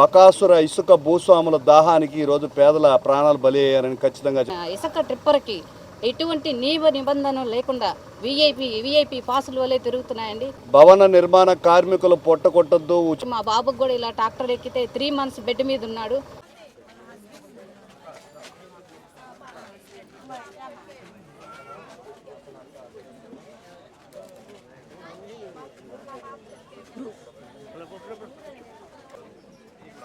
బకాసుర ఇసుక భూస్వాముల దాహానికి ఈరోజు పేదల ప్రాణాలు బలి అయ్యారని ఖచ్చితంగా ఇసుక ట్రిప్పర్కి ఎటువంటి నియమ నిబంధనలు లేకుండా విఐపి విఐపి పాసుల వల్లే తిరుగుతున్నాయండి. భవన నిర్మాణ కార్మికులు పొట్ట కొట్టద్దు ఉచి- మా బాబుకి కూడా ఇలా ట్రాక్టర్ ఎక్కితే త్రీ మంత్స్ బెడ్ మీద ఉన్నాడు.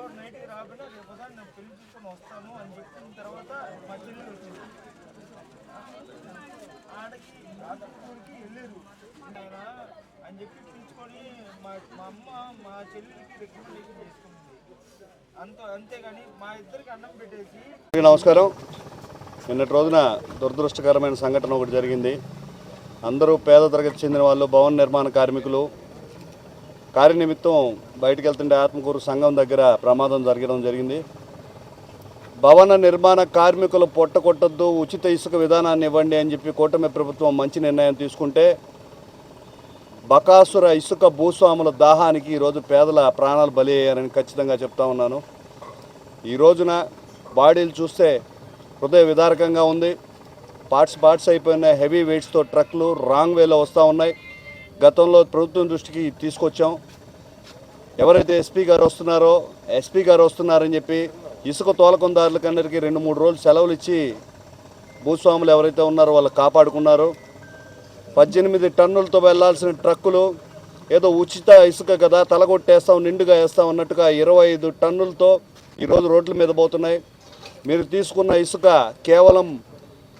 ఈ రోజు నైట్కి రాకుండా రేపు ఉదయం నేను పెళ్ళి చూసుకొని వస్తాను అని చెప్పిన తర్వాత మా చెల్లి వచ్చింది. ఆడకి రాత్రికి వెళ్ళారు ఆయన అని చెప్పి పిలుచుకొని మా మా అమ్మ మా చెల్లెలకి రికమెండేషన్ చేసుకుంది. అంత అంతేగాని మా ఇద్దరికి అన్నం పెట్టేసి నమస్కారం. నిన్నటి రోజున దురదృష్టకరమైన సంఘటన ఒకటి జరిగింది. అందరూ పేద తరగతి చెందిన వాళ్ళు భవన నిర్మాణ కార్మికులు కార్యనిమిత్తం బయటకు వెళ్తుంటే ఆత్మకూరు సంఘం దగ్గర ప్రమాదం జరగడం జరిగింది. భవన నిర్మాణ కార్మికులు పొట్టకొట్టద్దు ఉచిత ఇసుక విధానాన్ని ఇవ్వండి అని చెప్పి కూటమి ప్రభుత్వం మంచి నిర్ణయం తీసుకుంటే బకాసుర ఇసుక భూస్వాముల దాహానికి ఈరోజు పేదల ప్రాణాలు బలి అయ్యారని ఖచ్చితంగా చెప్తా ఉన్నాను. ఈ రోజున బాడీలు చూస్తే హృదయ విదారకంగా ఉంది. పార్ట్స్ పార్ట్స్ అయిపోయిన హెవీ వెయిట్స్తో ట్రక్లు రాంగ్ వేలో వస్తూ ఉన్నాయి. గతంలో ప్రభుత్వం దృష్టికి తీసుకొచ్చాం. ఎవరైతే ఎస్పీ గారు వస్తున్నారో ఎస్పీ గారు వస్తున్నారని చెప్పి ఇసుక తోలకొందారులకందరికీ రెండు మూడు రోజులు సెలవులు ఇచ్చి భూస్వాములు ఎవరైతే ఉన్నారో వాళ్ళు కాపాడుకున్నారు. పద్దెనిమిది టన్నులతో వెళ్ళాల్సిన ట్రక్కులు ఏదో ఉచిత ఇసుక కదా తలగొట్టేస్తాం నిండుగా వేస్తాం అన్నట్టుగా ఇరవై ఐదు టన్నులతో ఈరోజు రోడ్ల మీద పోతున్నాయి. మీరు తీసుకున్న ఇసుక కేవలం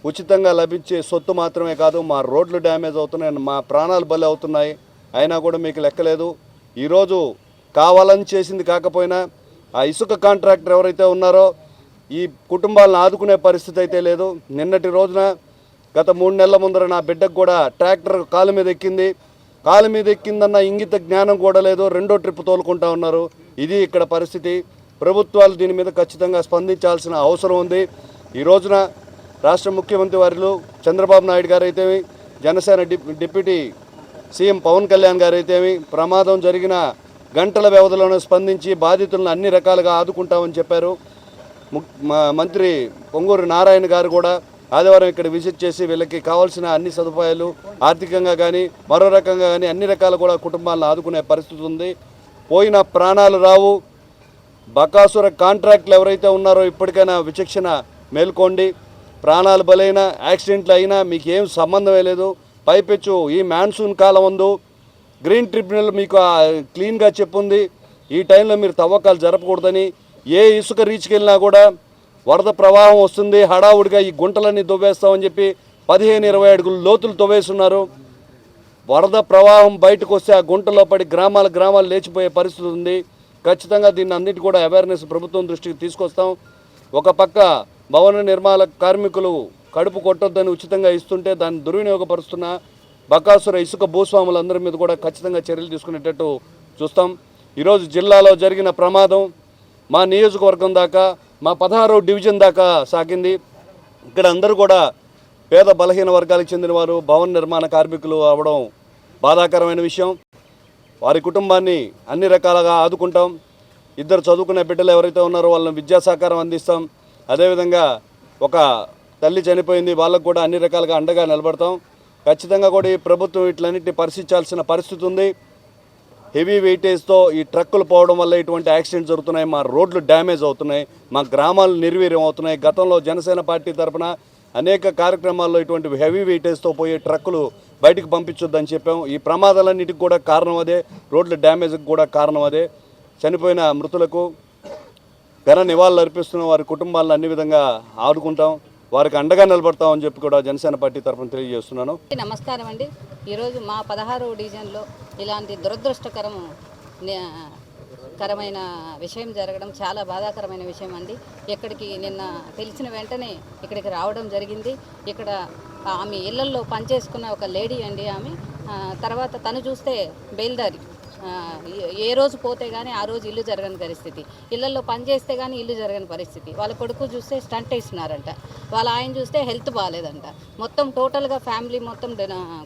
ఉచితంగా లభించే సొత్తు మాత్రమే కాదు మా రోడ్లు డ్యామేజ్ అవుతున్నాయి మా ప్రాణాలు బలి అవుతున్నాయి. అయినా కూడా మీకు లెక్కలేదు ఈరోజు కావాలని చేసింది కాకపోయినా ఆ ఇసుక కాంట్రాక్టర్ ఎవరైతే ఉన్నారో ఈ కుటుంబాలను ఆదుకునే పరిస్థితి అయితే లేదు. నిన్నటి రోజున గత మూడు నెలల ముందర నా బిడ్డకు కూడా ట్రాక్టర్ కాలు మీద ఎక్కింది. కాలు మీద ఎక్కిందన్న ఇంగిత జ్ఞానం కూడా లేదు. రెండో ట్రిప్ తోలుకుంటా ఉన్నారు. ఇది ఇక్కడ పరిస్థితి. ప్రభుత్వాలు దీని మీద ఖచ్చితంగా స్పందించాల్సిన అవసరం ఉంది. ఈ రోజున రాష్ట్ర ముఖ్యమంత్రి వారిలో చంద్రబాబు నాయుడు గారు అయితేమి జనసేన డి డిప్యూటీ సీఎం పవన్ కళ్యాణ్ గారు అయితేమి ప్రమాదం జరిగిన గంటల వ్యవధిలోనే స్పందించి బాధితులను అన్ని రకాలుగా ఆదుకుంటామని చెప్పారు. ముక్- మంత్రి పొంగూరు నారాయణ గారు కూడా ఆదివారం ఇక్కడ విజిట్ చేసి వీళ్ళకి కావాల్సిన అన్ని సదుపాయాలు ఆర్థికంగా కానీ మరో రకంగా కానీ అన్ని రకాలు కూడా కుటుంబాలను ఆదుకునే పరిస్థితి ఉంది. పోయిన ప్రాణాలు రావు. బకాసుర కాంట్రాక్ట్లు ఎవరైతే ఉన్నారో ఇప్పటికైనా విచక్షణ మేల్కోండి. ప్రాణాలు బలైన యాక్సిడెంట్లు అయినా మీకు ఏం సంబంధమే లేదు. పైపెచ్చు ఈ మాన్సూన్ కాలం ఉందో గ్రీన్ ట్రిబ్యునల్ మీకు క్లీన్గా చెప్పుంది. ఈ టైంలో మీరు తవ్వకాలు జరపకూడదని ఏ ఇసుక రీచ్కి వెళ్ళినా కూడా వరద ప్రవాహం వస్తుంది హడావుడిగా ఈ గుంటలన్నీ దువ్వేస్తామని చెప్పి పదిహేను ఇరవై అడుగులు లోతులు తవ్వేస్తున్నారు. వరద ప్రవాహం బయటకు వస్తే ఆ గుంటలో పడి గ్రామాల గ్రామాలు లేచిపోయే పరిస్థితి ఉంది. ఖచ్చితంగా దీన్ని అన్నిటి కూడా అవేర్నెస్ ప్రభుత్వం దృష్టికి తీసుకొస్తాం. ఒక పక్క భవన నిర్మాణ కార్మికులు కడుపు కొట్టొద్దని ఉచితంగా ఇస్తుంటే దాన్ని దుర్వినియోగపరుస్తున్న బకాసుర ఇసుక భూస్వాములందరి మీద కూడా ఖచ్చితంగా చర్యలు తీసుకునేటట్టు చూస్తాం. ఈరోజు జిల్లాలో జరిగిన ప్రమాదం మా నియోజకవర్గం దాకా మా పదహారో డివిజన్ దాకా సాగింది. ఇక్కడ అందరూ కూడా పేద బలహీన వర్గాలకు చెందినవారు భవన నిర్మాణ కార్మికులు అవడం బాధాకరమైన విషయం. వారి కుటుంబాన్ని అన్ని రకాలుగా ఆదుకుంటాం. ఇద్దరు చదువుకునే బిడ్డలు ఎవరైతే ఉన్నారో వాళ్ళని విద్యా సహకారం అందిస్తాం. అదేవిధంగా ఒక తల్లి చనిపోయింది వాళ్ళకు కూడా అన్ని రకాలుగా అండగా నిలబడతాం. ఖచ్చితంగా కూడా ఈ ప్రభుత్వం వీటిలన్నింటినీ పరిశీలించాల్సిన పరిస్థితి ఉంది. హెవీ వెయిటేజ్తో ఈ ట్రక్కులు పోవడం వల్ల ఇటువంటి యాక్సిడెంట్స్ జరుగుతున్నాయి. మా రోడ్లు డ్యామేజ్ అవుతున్నాయి. మా గ్రామాలు నిర్వీర్యం అవుతున్నాయి. గతంలో జనసేన పార్టీ తరఫున అనేక కార్యక్రమాల్లో ఇటువంటి హెవీ వెయిటేజ్తో పోయే ట్రక్కులు బయటకు పంపించొద్దని చెప్పాం. ఈ ప్రమాదాలన్నిటికి కూడా కారణం అదే. రోడ్ల డ్యామేజ్కి కూడా కారణం అదే. చనిపోయిన మృతులకు ఘన నివాళులు అర్పిస్తున్న వారి కుటుంబాలను అన్ని విధంగా ఆడుకుంటాం వారికి అండగా నిలబడతామని చెప్పి కూడా జనసేన పార్టీ తరఫున తెలియజేస్తున్నాను. నమస్కారం అండి. ఈరోజు మా పదహారు డివిజన్లో ఇలాంటి దురదృష్టకరం కరమైన విషయం జరగడం చాలా బాధాకరమైన విషయం అండి. ఇక్కడికి నిన్న తెలిసిన వెంటనే ఇక్కడికి రావడం జరిగింది. ఇక్కడ ఆమె ఇళ్ళల్లో పనిచేసుకున్న ఒక లేడీ అండి ఆమె. తర్వాత తను చూస్తే బయలుదేరి. ఏ- రోజు పోతే కానీ ఆ రోజు ఇల్లు జరగని పరిస్థితి. ఇళ్ళలో పని చేస్తే కానీ ఇల్లు జరగని పరిస్థితి. వాళ్ళ కొడుకు చూస్తే స్టంట్ వేస్తున్నారంట. వాళ్ళ ఆయన చూస్తే హెల్త్ బాగాలేదంట మొత్తం టోటల్గా ఫ్యామిలీ మొత్తం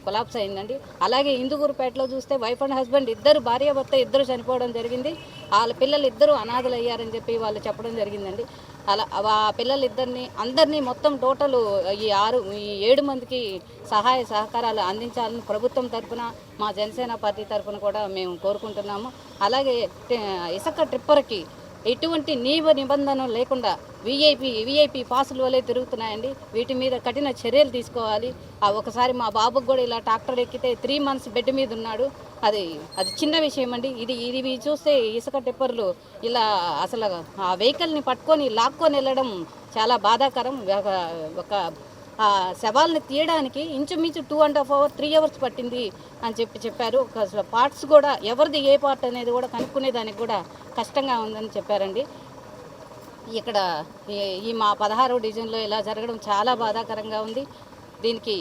కొలాప్స్ అయిందండి. అలాగే ఇందుగూరుపేటలో చూస్తే వైఫ్ అండ్ హస్బెండ్ ఇద్దరు భార్య భర్త ఇద్దరు చనిపోవడం జరిగింది. వాళ్ళ పిల్లలు ఇద్దరు అనాథలు అయ్యారని చెప్పి వాళ్ళు చెప్పడం జరిగిందండి. అలా ఆ పిల్లలిద్దరిని అందరినీ మొత్తం టోటల్ ఈ ఆరు ఈ ఏడు మందికి సహాయ సహకారాలు అందించాలని ప్రభుత్వం తరఫున మా జనసేన పార్టీ తరఫున కూడా మేము కోరుకుంటున్నాము. అలాగే ఇసుక ట్రిప్పర్కి ఎటువంటి నియమ నిబంధనలు లేకుండా విఐపి విఐపి పాసులు వలె తిరుగుతున్నాయండి. వీటి మీద కఠిన చర్యలు తీసుకోవాలి. ఆ ఒకసారి మా బాబుకు కూడా ఇలా ట్రాక్టర్ ఎక్కితే త్రీ మంత్స్ బెడ్ మీద ఉన్నాడు. అది అది చిన్న విషయం అండి. ఇది ఇది చూస్తే ఇసుక టిప్పర్లు ఇలా అసలు ఆ వెహికల్ని పట్టుకొని లాక్కొని వెళ్ళడం చాలా బాధాకరం. ఒక- ఒక ఆ శవాల్ని తీయడానికి ఇంచుమించు two and half hour three hours పట్టింది అని చెప్పి చెప్పారు. అసలు పార్ట్స్ కూడా ఎవరిది ఏ పార్ట్ అనేది కూడా కనుక్కునేదానికి కూడా కష్టంగా ఉందని చెప్పారండి. ఇక్కడ ఈ- ఈ మా పదహారు డివిజన్లో ఇలా జరగడం చాలా బాధాకరంగా ఉంది. దీనికి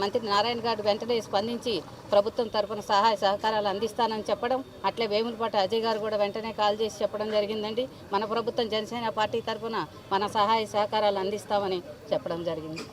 మంత్రి నారాయణ గారు వెంటనే స్పందించి ప్రభుత్వం తరఫున సహాయ సహకారాలు అందిస్తానని చెప్పడం అట్లే వేములపాటి అజయ్ గారు కూడా వెంటనే కాల్ చేసి చెప్పడం జరిగిందండి. మన ప్రభుత్వం జనసేన పార్టీ తరఫున మన సహాయ సహకారాలు అందిస్తామని చెప్పడం జరిగింది.